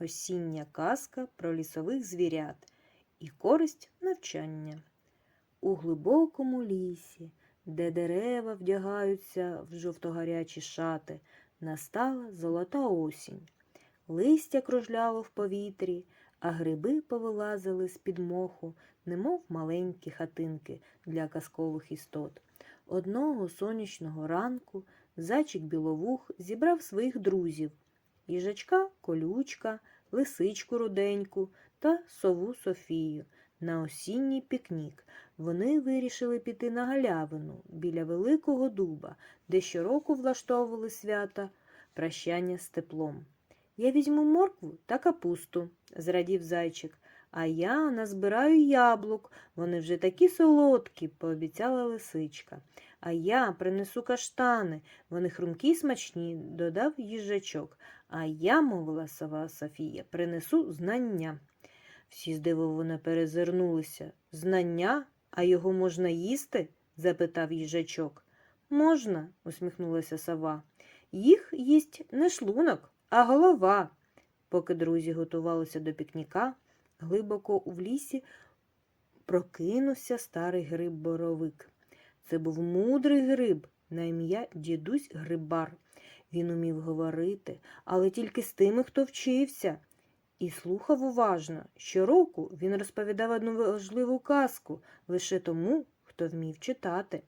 осіння казка про лісових звірят і користь навчання. У глибокому лісі, де дерева вдягаються в жовтогарячі шати, настала золота осінь. Листя кружляло в повітрі, а гриби повилазили з-під моху, немов маленькі хатинки для казкових істот. Одного сонячного ранку зайчик біловух зібрав своїх друзів їжачка колючка, лисичку руденьку та сову Софію на осінній пікнік. Вони вирішили піти на галявину біля великого дуба, де щороку влаштовували свята прощання з теплом. Я візьму моркву та капусту, зрадів зайчик, а я назбираю яблук, вони вже такі солодкі, пообіцяла лисичка. А я принесу каштани, вони хрумкі й смачні, додав їжачок. А я, мовила сова Софія, принесу знання. Всі здивовано перезирнулися. Знання, а його можна їсти? запитав їжачок. Можна, усміхнулася сова. Їх їсть не шлунок, а голова. Поки друзі готувалися до пікніка, глибоко в лісі прокинувся старий гриб боровик. Це був мудрий гриб на ім'я дідусь Грибар. Він умів говорити, але тільки з тими, хто вчився, і слухав уважно. Щороку він розповідав одну важливу казку лише тому, хто вмів читати.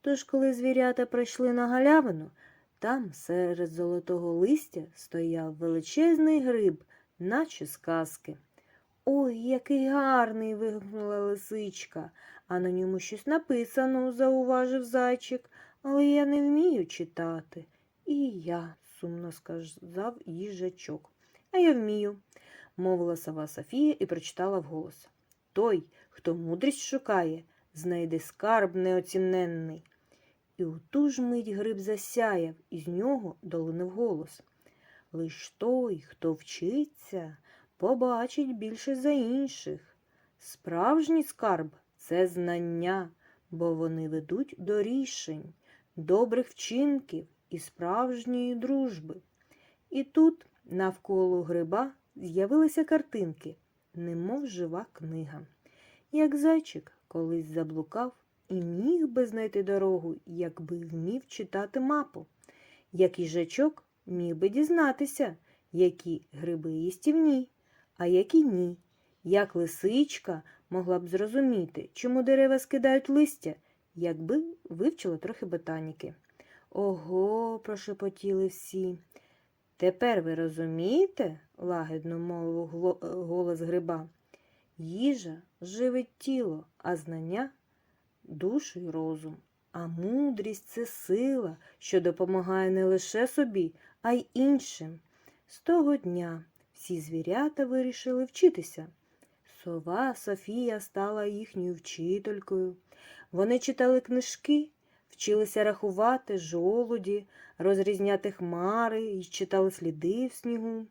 Тож, коли звірята прийшли на галявину, там серед золотого листя стояв величезний гриб, наче з казки. Ой, який гарний. вигукнула лисичка, а на ньому щось написано, зауважив зайчик, але я не вмію читати. І я, сумно сказав їжачок. А я вмію, мовила сова Софія і прочитала вголос. Той, хто мудрість шукає, знайде скарб неоціненний. І у ту ж мить гриб засяяв, і з нього долинув голос. Лиш той, хто вчиться, побачить більше за інших. Справжній скарб це знання, бо вони ведуть до рішень, добрих вчинків і справжньої дружби. І тут навколо гриба з'явилися картинки, немов жива книга. Як зайчик колись заблукав і міг би знайти дорогу, якби вмів читати мапу, як їжачок міг би дізнатися, які гриби їстівні, а які ні, як лисичка могла б зрозуміти, чому дерева скидають листя, якби вивчила трохи ботаніки. Ого, прошепотіли всі. Тепер ви розумієте, лагідно мовив голос гриба. Їжа живить тіло, а знання душу й розум. А мудрість це сила, що допомагає не лише собі, а й іншим. З того дня всі звірята вирішили вчитися. Сова Софія стала їхньою вчителькою. Вони читали книжки, вчилися рахувати жолуді, розрізняти хмари і читали сліди в снігу.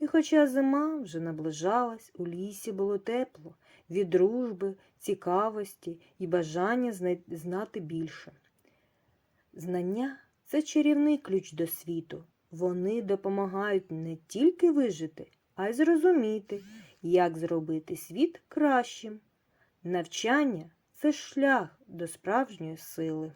І хоча зима вже наближалась, у лісі було тепло, від дружби, цікавості і бажання знати більше. Знання це чарівний ключ до світу. Вони допомагають не тільки вижити, а й зрозуміти, як зробити світ кращим. Навчання це шлях до справжньої сили.